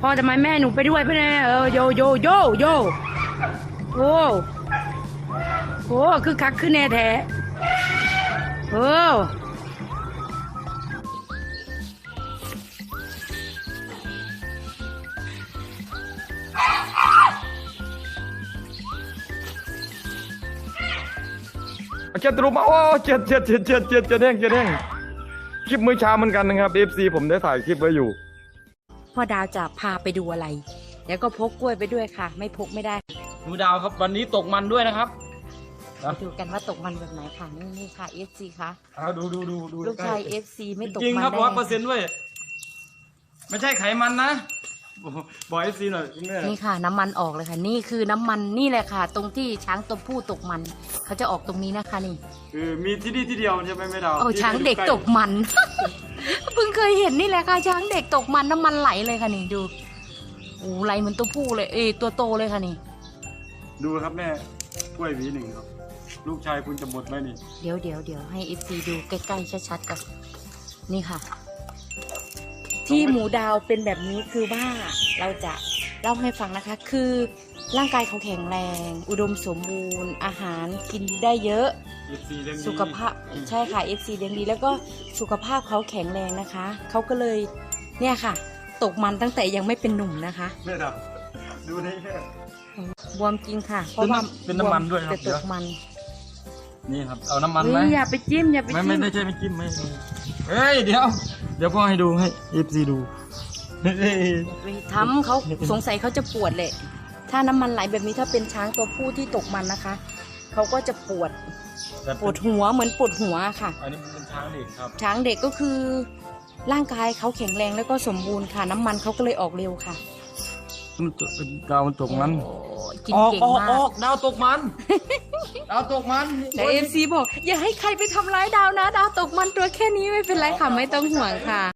พ่อทำไมแม่หนูไปด้วยพ่อแน่เออโยโยโยโยโอ้โหคือคักขึ้นแน่แท้โอ้เจ็ดรุมาโอ้เจ็ดเจ็ดเจ็ดเจ็ดเจ็ดเจ็ดแห้งเจ็ดแห้งคลิปมื้อเช้าเหมือนกันนะครับ FC ผมได้ถ่ายคลิปไว้อยู่ พ่อดาวจะพาไปดูอะไรแล้วก็พกกล้วยไปด้วยค่ะ ไม่พกไม่ได้ ดูดาวครับ วันนี้ตกมันด้วยนะครับ ไปดูกันว่าตกมันแบบไหนค่ะนี่นี่ค่ะ FC ค่ะเอาดูดูดูดูลูกชาย FC ไม่ตกจริงมันครับได้ร้อยไงเปอร์เซ็นต์ด้วย ไม่ใช่ไขมันนะบอก FC หน่อยคุณแม่นี่ค่ะ น้ำมันออกเลยค่ะ นี่คือน้ำมันนี่แหละค่ะ ตรงที่ช้างตัวผู้ตกมัน เขาจะออกตรงนี้นะคะนี่คือมีที่นี่ที่เดียวใช่ไหมไม่ดาวโอ้ที่ช้างเด็กใล้ตกมัน เพิ่งเคยเห็นนี่แหละค่ะช้างเด็กตกมันน้ำมันไหลเลยค่ะนี่ดูโอ้ไหลเหมือนตัวผู้เลยเอยตัวโตเลยค่ะนี่ ดูครับแม่กล้วยหวีหนึ่งครับ ลูกชายคุณจะหมดไหมนี่ เดี๋ยวเดี๋ยวเดี๋ยวให้ FC ดูใกล้ๆชัดๆกันนี่ค่ะ ที่หมูดาวเป็นแบบนี้คือว่าเราจะเล่าให้ฟังนะคะ คือ ร่างกายเขาแข็งแรง อุดมสมบูรณ์ อาหารกินได้เยอะ FC เรื่องนี้สุขภาพใช่ค่ะ FC เลี้ยงดีแล้วก็สุขภาพเขาแข็งแรงนะคะ เขาก็เลยเนี่ยค่ะ ตกมันตั้งแต่ยังไม่เป็นหนุ่มนะคะแม่ดาวดูนี่แค่บวมจริงค่ะ เพราะว่าเป็นน้ำมันด้วยครับ แต่เดี๋ตยวกมันนี่ครับ เอาน้ำมันไหมเฮ้ยอย่าไปจิ้มอย่าไปไม่จิ้ไม่มไม่ใช่ไม่จิ้มไม่เฮ้ยเดี๋ยว เดี๋ยวพ่อให้ดูให้ FC ดูเฮ้ย ไปทำเขาสงสัยเขาจะปวดเลย ถ้าน้ำมันไหลแบบนี้ถ้าเป็นช้างตัวผู้ที่ตกมันนะคะ เขาก็จะปวดแต่ปวดหัวเหมือนปวดหัวค่ะ อันนี้เป็นช้างเด็กครับ ช้างเด็กก็คือร่างกายเขาแข็งแรงแล้วก็สมบูรณ์ค่ะ น้ำมันเขาก็เลยออกเร็วค่ะมันตกดาวมันตกมันโอ้ยกินออกเก่งออกมาอกอกดาวตกมันดาวตกมันแต่เอฟซีบอก อย่าให้ใครไปทำร้ายดาวนะ ดาวตกมันตัวแค่นี้ไม่เป็นไรค่ะไม่ต้องห่วงค่ะ